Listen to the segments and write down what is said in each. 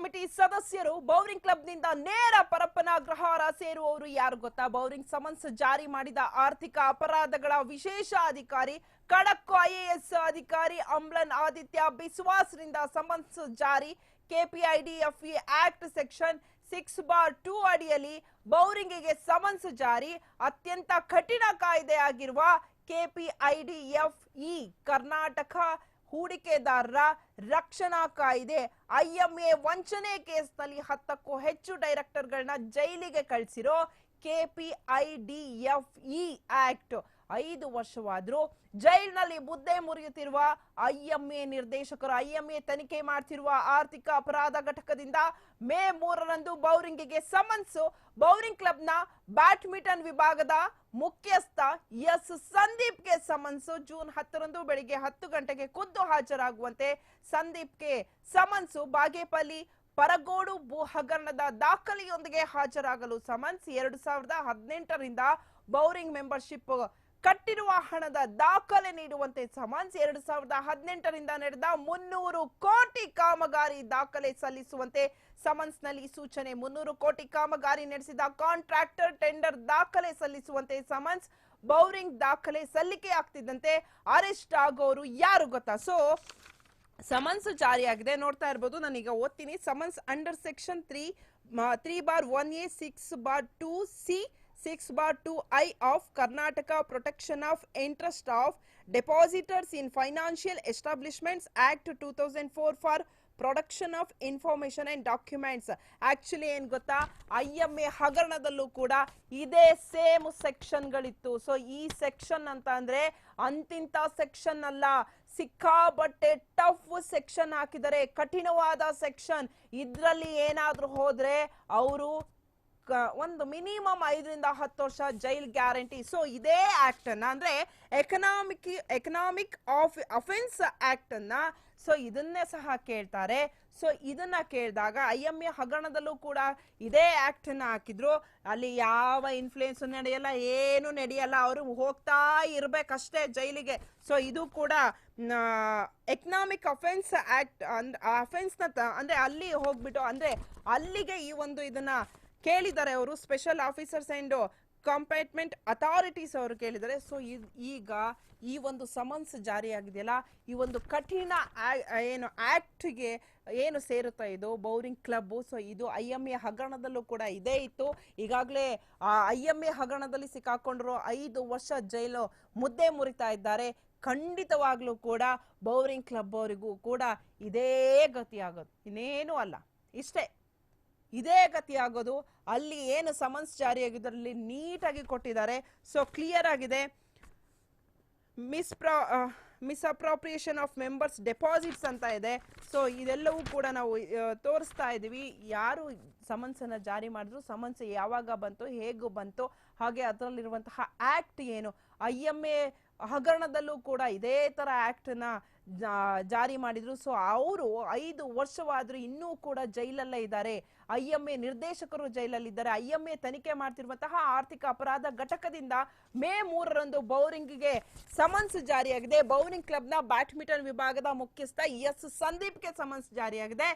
Committee ಸದಸ್ಯರು Bowring ಕ್ಲಬ್ನಿಂದ ನೇರ ಪರಪ್ಪನಾಗ್ರಹಾರ ಸೇರುವವರು ಯಾರು ಗೊತ್ತಾ? ಬೌರಿಂಗ್ ಸಮನ್ಸ್ ಜಾರಿ ಮಾಡಿದ ಆರ್ಥಿಕ ಅಪರಾಧಗಳ ವಿಶೇಷ ಅಧಿಕಾರಿ, ಕಡಕ್ಕು ಐಎಎಸ್ ಅಧಿಕಾರಿ ಅಮ್ಲನ್ ಆದಿತ್ಯ ಬಿಸ್ವಾಸ್ರಿಂದ ಸಮನ್ಸ್ ಜಾರಿ. KPIDFE act section six bar two ಅಡಿಯಲ್ಲಿ ಬೌರಿಂಗಿಗೆ ಸಮನ್ಸ್ ಜಾರಿ. ಅತ್ಯಂತ ಕಠಿಣ ಕಾಯ್ದೆ ಆಗಿರುವ ಕೆಪಿಐಡಿಎಫ್ಇ ಕರ್ನಾಟಕ ಹೂಡಿಕೆದಾರರ ರಕ್ಷಣಾ ಕಾಯ್ದೆ. ಐಎಂಎ ವಂಚನೆ ಕೇಸ್ನಲ್ಲಿ ಹತ್ತಕ್ಕೂ ಹೆಚ್ಚು ಡೈರೆಕ್ಟರ್ಗಳನ್ನ ಜೈಲಿಗೆ ಕಳಿಸಿರೋ ಕೆಪಿಐಡಿಎಫ್ಇ ಆಕ್ಟ್. ಐದು ವರ್ಷವಾದರೂ ಜೈಲಿನಲ್ಲಿ ಮುದ್ದೆ ಮುರಿಯುತ್ತಿರುವ ಐಎಂಎ ನಿರ್ದೇಶಕರು, ಐಎಂಎ ತನಿಖೆ ಮಾಡ್ತಿರುವ ಆರ್ಥಿಕ ಅಪರಾಧ ಘಟಕದಿಂದ ಮೇ ಮೂರರಂದು ಬೌರಿಂಗಿಗೆ ಸಮನ್ಸ್. ಬೌರಿಂಗ್ ಕ್ಲಬ್ನ ಬ್ಯಾಡ್ಮಿಂಟನ್ ವಿಭಾಗದ ಮುಖ್ಯಸ್ಥ ಎಸ್ ಸಂದೀಪ್ಗೆ ಸಮನ್ಸು. ಜೂನ್ ಹತ್ತರಂದು ಬೆಳಿಗ್ಗೆ ಹತ್ತು ಗಂಟೆಗೆ ಖುದ್ದು ಹಾಜರಾಗುವಂತೆ ಸಂದೀಪ್ಗೆ ಸಮನ್ಸ್. ಬಾಗೇಪಲ್ಲಿ ಪರಗೋಡು ಭೂ ಹಗರಣದ ದಾಖಲೆಯೊಂದಿಗೆ ಹಾಜರಾಗಲು ಸಮನ್ಸ್. ಎರಡು ಸಾವಿರದ ಹದಿನೆಂಟರಿಂದ ಬೌರಿಂಗ್ ಮೆಂಬರ್ಶಿಪ್ ಕಟ್ಟಿರುವ ಹಣದ ದಾಖಲೆ ನೀಡುವಂತೆ ಸಮನ್ಸ್ ಎರಡು ಸಾವಿರದ ಹದಿನೆಂಟರಿಂದ ನಡೆದ ಮುನ್ನೂರು ಕೋಟಿ ಕಾಮಗಾರಿ ದಾಖಲೆ ಸಲ್ಲಿಸುವಂತೆ ಸಮನ್ಸ್ನಲ್ಲಿ ಸೂಚನೆ. ಮುನ್ನೂರು ಕೋಟಿ ಕಾಮಗಾರಿ ನಡೆಸಿದ ಕಾಂಟ್ರಾಕ್ಟರ್ ಟೆಂಡರ್ ದಾಖಲೆ ಸಲ್ಲಿಸುವಂತೆ ಸಮನ್ಸ್ ಬೌರಿಂಗ್ ದಾಖಲೆ ಸಲ್ಲಿಕೆ ಆಗ್ತಿದ್ದಂತೆ ಅರೆಸ್ಟ್ ಆಗೋರು ಯಾರು ಗೊತ್ತಾ? ಸೊ ಸಮನ್ಸ್ ಜಾರಿಯಾಗಿದೆ. ನೋಡ್ತಾ ಇರ್ಬೋದು, ನಾನೀಗ ಓದ್ತೀನಿ. Summons under section three three bar one A, six bar two C six bar two I of Karnataka protection of interest of depositors in financial establishments act two thousand four for production of information and documents actually ಏನು ಗೊತ್ತಾ? I M A ಹಗರಣದಲ್ಲೂ ಕೂಡ ಇದೇ same ಸೆಕ್ಷನ್ಗಳಿತ್ತು so ಈ section ಅಂತ ಅಂದರೆ ಅಂತಿಂತ section ಅಲ್ಲ. ಸಿಕ್ಕಾಬಟ್ಟೆ ಟಫ್ ಸೆಕ್ಷನ್ ಹಾಕಿದರೆ ಕಠಿಣವಾದ ಸೆಕ್ಷನ್ ಇದರಲ್ಲಿ ಏನಾದರೂ ಹೋದರೆ ಅವರು ಒಂದು ಮಿನಿಮಮ್ ಐದರಿಂದ ಹತ್ತು ವರ್ಷ ಜೈಲ್ ಗ್ಯಾರಂಟಿ. ಸೊ ಇದೇ ಆಕ್ಟ್ ಅನ್ನ, ಅಂದ್ರೆ economic economic of offence act ಅನ್ನ ಸೊ ಇದನ್ನೇ ಸಹ ಕೇಳ್ತಾರೆ. ಸೊ ಇದನ್ನ ಕೇಳಿದಾಗ ಐ ಎಂ ಎ ಹಗರಣದಲ್ಲೂ ಕೂಡ ಇದೇ ಆಕ್ಟ್ ಅನ್ನ ಹಾಕಿದ್ರು. ಅಲ್ಲಿ ಯಾವ ಇನ್ಫ್ಲೂಯೆನ್ಸ್ ನಡೆಯಲ್ಲ, ಏನು ನಡೆಯಲ್ಲ, ಅವರು ಹೋಗ್ತಾ ಇರ್ಬೇಕಷ್ಟೇ ಜೈಲಿಗೆ. ಸೊ ಇದು ಕೂಡ ಎಕನಾಮಿಕ್ ಅಫೆನ್ಸ್ ಆಕ್ಟ್ ಅಫೆನ್ಸ್ನ ಅಂದ್ರೆ ಅಲ್ಲಿ ಹೋಗ್ಬಿಟ್ಟು, ಅಂದ್ರೆ ಅಲ್ಲಿಗೆ ಈ ಒಂದು ಇದನ್ನ ಕೇಳಿದ್ದಾರೆ ಅವರು. Special officers and competent authorities ಅವರು ಕೇಳಿದರೆ ಸೊ ಈಗ ಈ ಒಂದು ಸಮನ್ಸ್ ಜಾರಿಯಾಗಿದೆಯಲ್ಲ. ಈ ಒಂದು ಕಠಿಣ ಏನು ಆಕ್ಟ್ಗೆ ಏನು ಸೇರುತ್ತಾ ಇದು? ಬೌರಿಂಗ್ ಕ್ಲಬ್ ಸೊ ಇದು ಐ ಎಂ ಎ ಹಗರಣದಲ್ಲೂ ಕೂಡ ಇದೇ ಇತ್ತು. ಈಗಾಗಲೇ ಐ ಎಂ ಎ ಹಗರಣದಲ್ಲಿ ಸಿಕ್ಕಾಕೊಂಡ್ರು ಐದು ವರ್ಷ ಜೈಲು ಮುದ್ದೆ ಮುರಿತಾ ಇದ್ದಾರೆ. ಖಂಡಿತವಾಗ್ಲೂ ಕೂಡ ಬೌರಿಂಗ್ ಕ್ಲಬ್ ಅವರಿಗೂ ಕೂಡ ಇದೇ ಗತಿಯಾಗೋದು. ಇನ್ನೇನು ಅಲ್ಲ. ಇಷ್ಟೇ. ಇದೇ ಗತಿ ಆಗೋದು. ಅಲ್ಲಿ ಏನು ಸಮನ್ಸ್ ಜಾರಿಯಾಗಿದ್ದರಲ್ಲಿ ನೀಟಾಗಿ ಕೊಟ್ಟಿದ್ದಾರೆ. ಸೊ ಕ್ಲಿಯರ್ ಆಗಿದೆ. Mispro misappropriation of members deposits ಅಂತ ಇದೆ. ಸೊ ಇದೆಲ್ಲವೂ ಕೂಡ ನಾವು ತೋರಿಸ್ತಾ ಇದ್ದೀವಿ. ಯಾರು ಸಮನ್ಸನ್ನು ಜಾರಿ ಮಾಡಿದ್ರು, ಸಮನ್ಸ್ ಯಾವಾಗ ಬಂತು, ಹೇಗೂ ಬಂತು, ಹಾಗೆ ಅದರಲ್ಲಿರುವಂತಹ ಆ್ಯಕ್ಟ್ ಏನು. ಐ ಎಂ ಎ ಹಗರಣದಲ್ಲೂ ಕೂಡ ಇದೇ ಥರ ಆಕ್ಟ್ನ ಜಾ- ಜಾರಿ ಮಾಡಿದ್ರು. ಸೊ ಅವರು ಐದು ವರ್ಷವಾದರೂ ಇನ್ನೂ ಕೂಡ ಜೈಲಲ್ಲೇ ಇದ್ದಾರೆ. ಐ ಎಂ ನಿರ್ದೇಶಕರು ಜೈಲಲ್ಲಿದ್ದಾರೆ. ಐ ಎಂ ಎ ತನಿಖೆ ಮಾಡ್ತಿರುವಂತಹ ಆರ್ಥಿಕ ಅಪರಾಧ ಘಟಕದಿಂದ ಮೇ ಮೂರರಂದು ಬೌರಿಂಗ್ಗೆ ಸಮನ್ಸ್ ಜಾರಿಯಾಗಿದೆ. ಬೌರಿಂಗ್ ಕ್ಲಬ್ನ ಬ್ಯಾಡ್ಮಿಂಟನ್ ವಿಭಾಗದ ಮುಖ್ಯಸ್ಥ ಎಸ್ ಸಂದೀಪ್ಗೆ ಸಮನ್ಸ್ ಜಾರಿಯಾಗಿದೆ.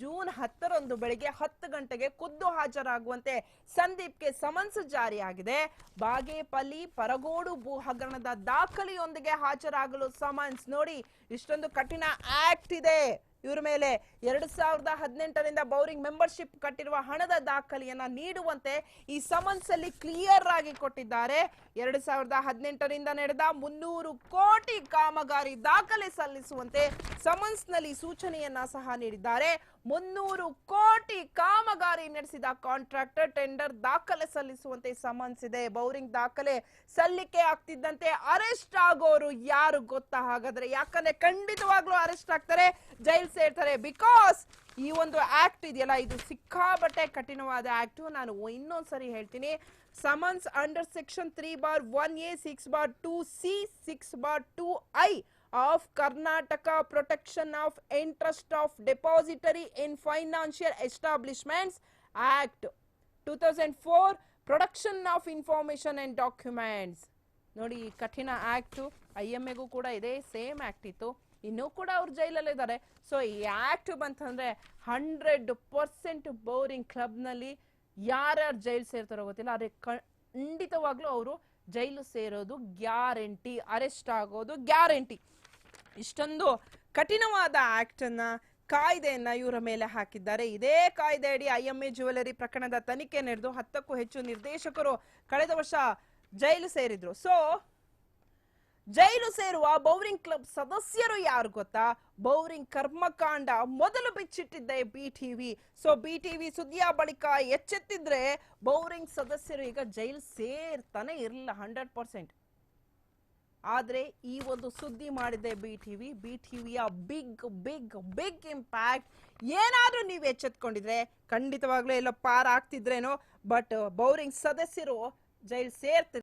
ಜೂನ್ ಹತ್ತರಂದು ಬೆಳಿಗ್ಗೆ ಹತ್ತು ಗಂಟೆಗೆ ಖುದ್ದು ಹಾಜರಾಗುವಂತೆ ಸಂದೀಪ್ಗೆ ಸಮನ್ಸ್ ಜಾರಿಯಾಗಿದೆ. ಬಾಗೇಪಲ್ಲಿ, ಪರಗೋಡು ಭೂ ಹಗರಣದ ದಾಖಲೆಯೊಂದಿಗೆ ಹಾಜರಾಗಲು ಸಮನ್ಸ್ ನೋಡಿ ಇಷ್ಟೊಂದು ಕಠಿಣ ಆಕ್ಟ್ ಇದೆ. ಇವ್ರ ಮೇಲೆ ಎರಡು ಸಾವಿರದ ಹದಿನೆಂಟರಿಂದ ಬೌರಿಂಗ್ ಮೆಂಬರ್ಶಿಪ್ ಕಟ್ಟಿರುವ ಹಣದ ದಾಖಲೆಯನ್ನ ನೀಡುವಂತೆ ಈ ಸಮನ್ಸ್ ಅಲ್ಲಿ ಕ್ಲಿಯರ್ ಆಗಿ ಕೊಟ್ಟಿದ್ದಾರೆ. ಎರಡು ಸಾವಿರದ ಹದಿನೆಂಟರಿಂದ ನಡೆದ ಮುನ್ನೂರು ಕೋಟಿ ಕಾಮಗಾರಿ ದಾಖಲೆ ಸಲ್ಲಿಸುವಂತೆ ಸಮನ್ಸ್ನಲ್ಲಿ ಸೂಚನೆಯನ್ನ ಸಹ ನೀಡಿದ್ದಾರೆ. ಮುನ್ನೂರು ಕೋಟಿ ಕಾಮಗಾರಿ ನಡೆಸಿದ ಕಾಂಟ್ರಾಕ್ಟರ್ ಟೆಂಡರ್ ದಾಖಲೆ ಸಲ್ಲಿಸುವಂತೆ ಸಮನ್ಸ್ ಇದೆ ಬೌರಿಂಗ್ ದಾಖಲೆ ಸಲ್ಲಿಕೆ ಆಗ್ತಿದ್ದಂತೆ ಅರೆಸ್ಟ್ ಆಗೋರು ಯಾರು ಗೊತ್ತಾ? ಹಾಗಾದ್ರೆ ಯಾಕಂದ್ರೆ ಖಂಡಿತವಾಗ್ಲೂ ಅರೆಸ್ಟ್ ಆಗ್ತಾರೆ, ಜೈಲ್ ಸೇರ್ತಾರೆ. ಬಿಕಾಸ್ ಈ ಒಂದು ಆಕ್ಟ್ ಇದೆಯಲ್ಲ, ಇದು ಸಿಕ್ಕಾಬಟ್ಟೆ ಕಠಿಣವಾದ ಆಕ್ಟ್ ನಾನು ಇನ್ನೊಂದ್ಸರಿ ಹೇಳ್ತೀನಿ. Summons under section three bar one A six bar two C six bar two I of Karnataka protection of interest of depository in financial establishments act two thousand four production of information and documents ನೋಡಿ, ಈ ಕಠಿಣ act I M ಎಗೂ ಕೂಡ ಇದೇ same act ಇತ್ತು. ಇನ್ನೂ ಕೂಡ ಅವ್ರು ಜೈಲಲ್ಲಿದ್ದಾರೆ ಸೊ ಈ ಆಕ್ಟ್ ಬಂತಂದರೆ ಹಂಡ್ರೆಡ್ ಪರ್ಸೆಂಟ್ ಬೌರಿಂಗ್ ಕ್ಲಬ್ನಲ್ಲಿ ಯಾರ್ಯಾರು ಜೈಲು ಸೇರ್ತಾರೋ ಗೊತ್ತಿಲ್ಲ. ಆದರೆ ಖಂಡಿತವಾಗ್ಲೂ ಅವರು ಜೈಲು ಸೇರೋದು ಗ್ಯಾರಂಟಿ ಅರೆಸ್ಟ್ ಆಗೋದು ಗ್ಯಾರಂಟಿ ಇಷ್ಟೊಂದು ಕಠಿಣವಾದ ಆಕ್ಟ್ ಅನ್ನ ಕಾಯ್ದೆಯನ್ನ ಇವರ ಮೇಲೆ ಹಾಕಿದ್ದಾರೆ. ಇದೇ ಕಾಯ್ದೆ ಅಡಿ ಐ ಎಂ ಎ ಜ್ಯುವೆಲರಿ ಪ್ರಕರಣದ ತನಿಖೆ ನಡೆದು ಹತ್ತಕ್ಕೂ ಹೆಚ್ಚು ನಿರ್ದೇಶಕರು ಕಳೆದ ವರ್ಷ ಜೈಲು ಸೇರಿದ್ರು. ಸೊ ಜೈಲು ಸೇರುವ ಬೌರಿಂಗ್ ಕ್ಲಬ್ ಸದಸ್ಯರು ಯಾರು ಗೊತ್ತಾ? ಬೌರಿಂಗ್ ಕರ್ಮಕಾಂಡ ಮೊದಲು ಬಿಚ್ಚಿಟ್ಟಿದ್ದೆ B TV so B TV ಸುದ್ದಿಯ ಬಳಿಕ ಎಚ್ಚೆತ್ತಿದ್ರೆ ಬೌರಿಂಗ್ ಸದಸ್ಯರು ಈಗ ಜೈಲು ಸೇರ್ತಾನೆ ಇರಲಿಲ್ಲ ಹಂಡ್ರೆಡ್ ಪರ್ಸೆಂಟ್ ಆದ್ರೆ ಈ ಒಂದು ಸುದ್ದಿ ಮಾಡಿದೆ ಬಿ ಟಿವಿ ಬಿ ಟಿವಿಯ ಬಿಗ್ ಬಿಗ್ ಬಿಗ್ ಇಂಪ್ಯಾಕ್ಟ್ ಏನಾದರೂ ನೀವು ಎಚ್ಚೆತ್ಕೊಂಡಿದ್ರೆ ಖಂಡಿತವಾಗ್ಲೂ ಎಲ್ಲ ಪಾರ್ ಆಗ್ತಿದ್ರೇನೋ ಬಟ್ ಬೌರಿಂಗ್ ಸದಸ್ಯರು ಜೈಲ್ ಸೇರ್ತಿದ್ರು